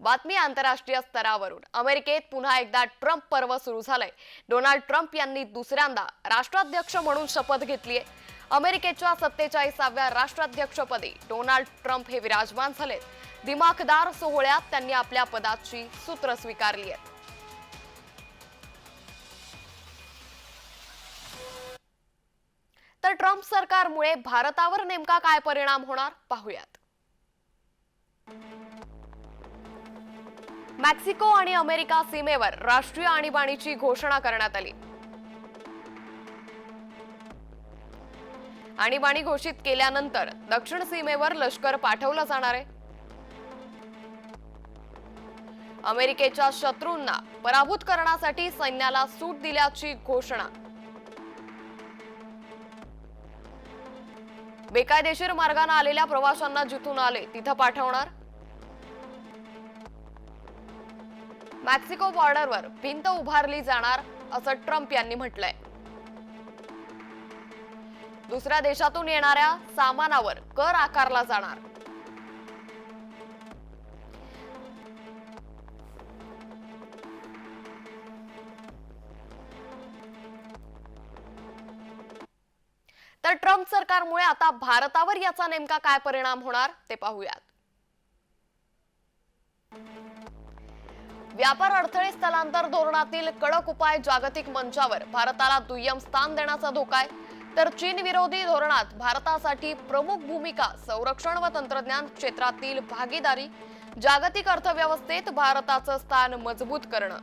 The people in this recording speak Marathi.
बातमी आंतरराष्ट्रीय स्तरावरून. अमेरिकेत पुन्हा एकदा ट्रम्प पर्व सुरू झालंय. डोनाल्ड ट्रम्प यांनी दुसऱ्यांदा राष्ट्राध्यक्ष म्हणून शपथ घेतलीय. अमेरिकेच्या सत्तेचाळीसाव्या राष्ट्राध्यक्षपदी डोनाल्ड ट्रम्प हे विराजमान झालेत. दिमाखदार सोहळ्यात त्यांनी आपल्या पदाची सूत्र स्वीकारली आहेत तर ट्रम्प सरकारमुळे भारतावर नेमका काय परिणाम होणार? पाहूयात. मेक्सिको आणि अमेरिका सीमेवर राष्ट्रीय आणीबाणीची घोषणा करण्यात आली. आणीबाणी घोषित केल्यानंतर दक्षिण सीमेवर लष्कर पाठवलं जाणार आहे. अमेरिकेच्या शत्रूंना पराभूत करण्यासाठी सैन्याला सूट दिल्याची घोषणा. बेकायदेशीर मार्गाने आलेल्या प्रवाशांना जिथून आले तिथं पाठवणार. मेक्सिको बॉर्डरवर भिंत उभारली जाणार असं ट्रम्प यांनी म्हटलंय. दुसऱ्या देशातून येणाऱ्या सामानावर कर आकारला जाणार. तर ट्रम्प सरकारमुळे आता भारतावर याचा नेमका काय परिणाम होणार ते पाहूयात. व्यापार अडथळे स्थलांतर धोरणातील कडक उपाय जागतिक मंचावर भारताला दुय्यम स्थान देण्याचा धोका आहे. तर चीन विरोधी धोरणात भारतासाठी प्रमुख भूमिका संरक्षण व तंत्रज्ञान क्षेत्रातील भागीदारी जागतिक अर्थव्यवस्थेत भारताचं स्थान मजबूत करणं.